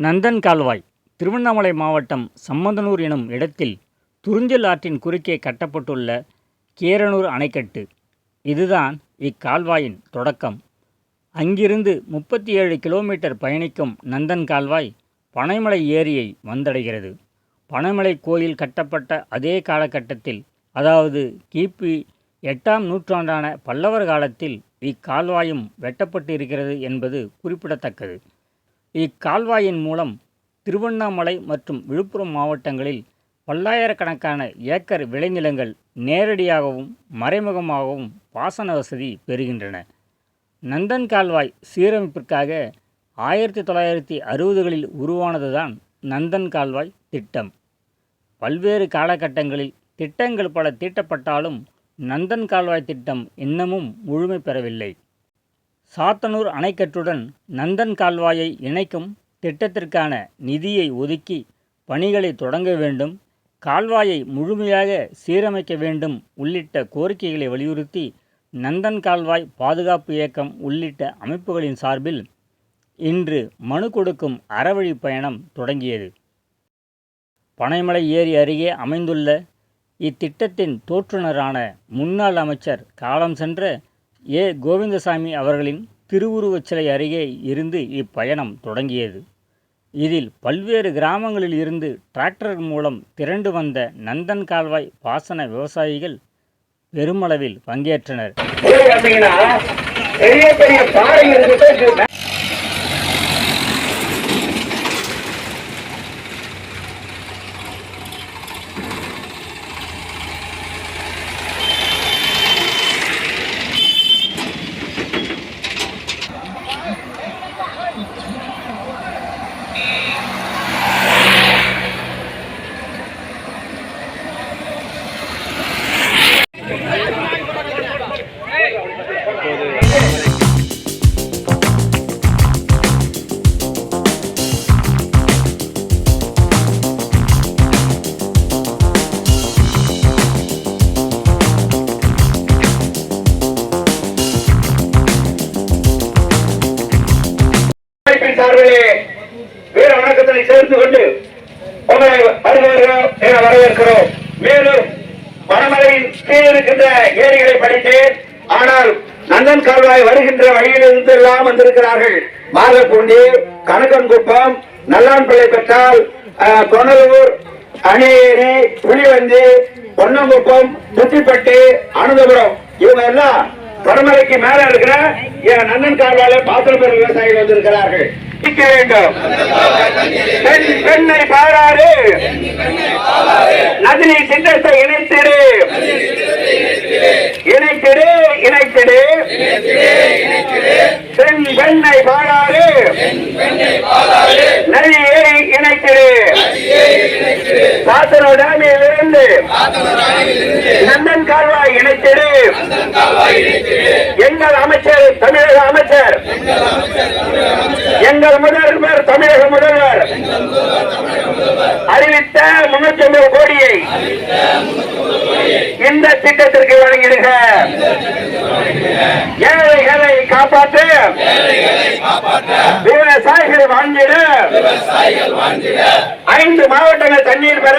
நந்தன் கால்வாய் திருவண்ணாமலை மாவட்டம் சம்மந்தனூர் எனும் இடத்தில் துறிஞ்சல் ஆற்றின் குறுக்கே கட்டப்பட்டுள்ள கேரனூர் அணைக்கட்டு. இதுதான் இக்கால்வாயின் தொடக்கம். அங்கிருந்து முப்பத்தி ஏழு கிலோமீட்டர் பயணிக்கும் நந்தன் கால்வாய் பனைமலை ஏரியை வந்தடைகிறது. பனைமலை கோயில் கட்டப்பட்ட அதே காலகட்டத்தில் அதாவது கிபி எட்டாம் நூற்றாண்டான பல்லவர் காலத்தில் இக்கால்வாயும் வெட்டப்பட்டு இருக்கிறது என்பது குறிப்பிடத்தக்கது. இக்கால்வாயின் மூலம் திருவண்ணாமலை மற்றும் விழுப்புரம் மாவட்டங்களில் பல்லாயிரக்கணக்கான ஏக்கர் விளைநிலங்கள் நேரடியாகவும் மறைமுகமாகவும் பாசன வசதி பெறுகின்றன. நந்தன் கால்வாய் சீரமைப்பிற்காக ஆயிரத்தி தொள்ளாயிரத்தி அறுபதுகளில் உருவானதுதான் நந்தன் கால்வாய் திட்டம். பல்வேறு காலகட்டங்களில் திட்டங்கள் பல தீட்டப்பட்டாலும் நந்தன் கால்வாய் திட்டம் இன்னமும் முழுமை பெறவில்லை. சாத்தனூர் அணைக்கட்டுடன் நந்தன் கால்வாயை இணைக்கும் திட்டத்திற்கான நிதியை ஒதுக்கி பணிகளை தொடங்க வேண்டும் கால்வாயை முழுமையாக சீரமைக்க வேண்டும் உள்ளிட்ட கோரிக்கைகளை வலியுறுத்தி நந்தன் கால்வாய் பாதுகாப்பு இயக்கம் உள்ளிட்ட அமைப்புகளின் சார்பில் இன்று மனு கொடுக்கும் அறவழி பயணம் தொடங்கியது. பனைமலை ஏரி அருகே அமைந்துள்ள இத்திட்டத்தின் தோற்றுநரான முன்னாள் அமைச்சர் காலம் சென்ற ஏ. கோவிந்தசாமி அவர்களின் திருவுருவச் சிலை அருகே இருந்து இப்பயணம் தொடங்கியது. இதில் பல்வேறு கிராமங்களில் இருந்து டிராக்டர் மூலம் திரண்டு வந்த நந்தன் கால்வாய் பாசன விவசாயிகள் பெருமளவில் பங்கேற்றனர். சார்பிலே வீர வணக்கத்தினை சேர்ந்து கொண்டு உங்களை வருகிறோம் என வரவேற்கிறோம். மேலும் வடமலையின் கீழ் இருக்கின்ற ஏரிகளை படித்தேன் ஆனால் நந்தன் கால்வாய் வருகின்ற வழியில் இருந்து எல்லாம் வந்திருக்கிறார்கள். மாதப்பூண்டி கனகன்குப்பம் நல்லான்பிள்ளை பெற்றால் தொணலூர் அணியேரி புலிவந்தி பொன்னங்குப்பம் சுத்திப்பட்டி அனந்தபுரம் இவங்க எல்லாம் வடமலைக்கு மேல இருக்கிற என் நந்தன் கால்வாயில பாத்திரம் விவசாயிகள் வந்திருக்கிறார்கள். சிக்க வேண்டும். பெண் பெண்ணை பாராறு. நதினி திட்டத்தை இணைத்திடு. இணைத்திடு இணைத்திடு பெண் பெண்ணை பாராறு நதி ஏறி இணைத்திடு இருந்து நந்தன் கால்வாய் இணைத்திடு எங்கள் அமைச்சர் தமிழக அமைச்சர். எங்கள் முதல்வர் தமிழக முதல்வர். அறிவித்த முன்னூத்தி ஐம்பது கோடியை இந்த திட்டத்திற்கு வழங்கிடுக. ஏழைகளை காப்பாற்ற. விவசாயிகளை வாழ்ந்திட ஐந்து மாவட்டங்கள் தண்ணீர் பெற.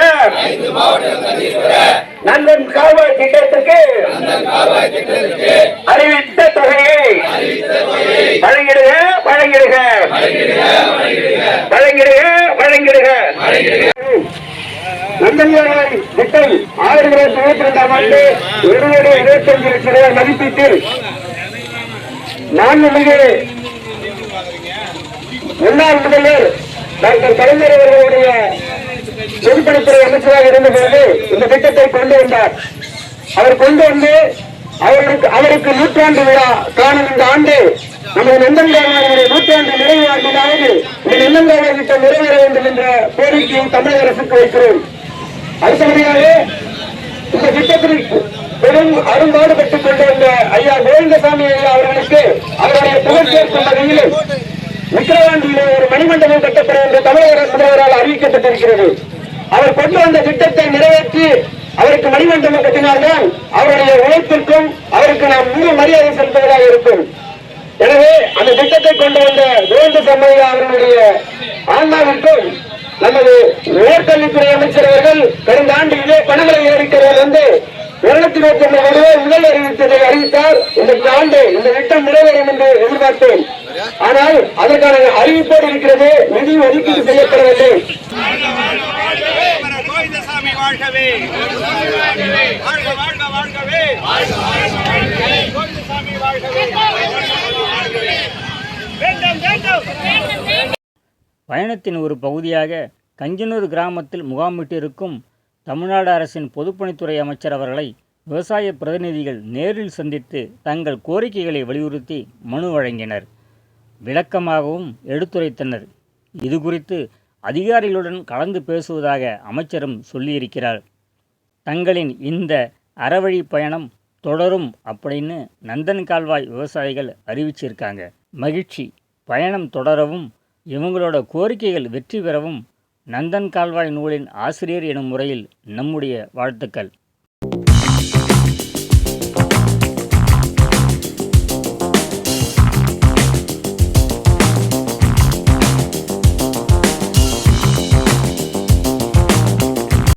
நந்தன் கால்வாய் திட்டத்திற்கு அறிவித்த தொகையை வழங்கிடுக. வழங்கிடுக வழங்கிடுக. வழங்கிடுக நந்தன்கால்வாய் திட்டம் ஆயிரத்தி தொள்ளாயிரத்தி இருபத்தி ரெண்டாம் ஆண்டு இருநூறு இருபத்தி அஞ்சு லட்சம் ரூபாய் மதிப்பீட்டில் நான்கு முன்னாள் முதல்வர் டாக்டர் கலைஞர் அவர்களுடைய பொதுப்பணித்துறை அமைச்சராக இருந்தபோது இந்த திட்டத்தை கொண்டு வந்தார். அவர் கொண்டு வந்து அவருக்கு அவருக்கு நூற்றாண்டு விழா காணும் இந்த ஆண்டு நமது நந்தன்காவனுடைய நூற்றாண்டு நிறைவு ஆண்டிலாவது இந்த நந்தன்காவல் திட்டம் நிறைவேற வேண்டும் என்ற கோரிக்கையை தமிழக அரசுக்கு வைக்கிறோம். அடுத்தபடியாக இந்த திட்டத்தில் பெரும் அரும்பாடுபட்டுக் கொண்டு வந்த ஐயா கோவிந்தசாமி ஐயா அவர்களுக்கு அவருடைய புகழ் சேர்க்கும் வகையிலும் விக்கிரவாண்டியிலே ஒரு மணிமண்டபம் கட்டப்படும் என்று தமிழக முதல்வரால் அறிவிக்கப்பட்டிருக்கிறது. அவர் கொண்டு வந்த திட்டத்தை நிறைவேற்றி அவருக்கு மணிமண்டபம் கட்டினால்தான் அவருடைய உழைப்பிற்கும் அவருக்கு நாம் முழு மரியாதை செலுத்துவதாக இருக்கும். எனவே அந்த திட்டத்தை கொண்டு வந்த கோவிந்த சம்மையா அவர்களுடைய ஆன்மாவிற்கும் நமது உயர்கல்வித்துறை அமைச்சர் அவர்கள் கடந்த ஆண்டு இதே பணங்களை ஏறிக்கிறவர் வந்து இருநூத்தி இருபத்தி ஒன்பது முதல் அறிவித்ததை அறிவித்தார். இந்த ஆண்டு இந்த திட்டம் நிறைவேறும் என்று எதிர்பார்த்தேன். ஆனால் அதற்கான அறிவிப்போடு இருக்கிறது. நிதி ஒதுக்கீடு செய்யப்படவில்லை அமரர் கோவிந்தசாமி வாழ்கவே. வாழ்க வாழ்க வாழ்கவே. கோவிந்தசாமி வாழ்கவே. வேண்டும் வேண்டும். பயணத்தின் ஒரு பகுதியாக கஞ்சனூர் கிராமத்தில் முகாமிட்டிருக்கும் தமிழ்நாடு அரசின் பொதுப்பணித்துறை அமைச்சர் அவர்களை விவசாய பிரதிநிதிகள் நேரில் சந்தித்து தங்கள் கோரிக்கைகளை வலியுறுத்தி மனு வழங்கினர். விளக்கமாகவும் எடுத்துரைத்தனர். இது குறித்து அதிகாரிகளுடன் கலந்து பேசுவதாக அமைச்சரும் சொல்லியிருக்கிறார். தங்களின் இந்த அறவழி பயணம் தொடரும் அப்படின்னு நந்தன் கால்வாய் விவசாயிகள் அறிவிச்சிருக்காங்க. மகிழ்ச்சி. பயணம் தொடரவும் இவங்களோட கோரிக்கைகள் வெற்றி பெறவும் நந்தன் கால்வாய் நூலின் ஆசிரியர் எனும் முறையில் நம்முடைய வாழ்த்துக்கள்.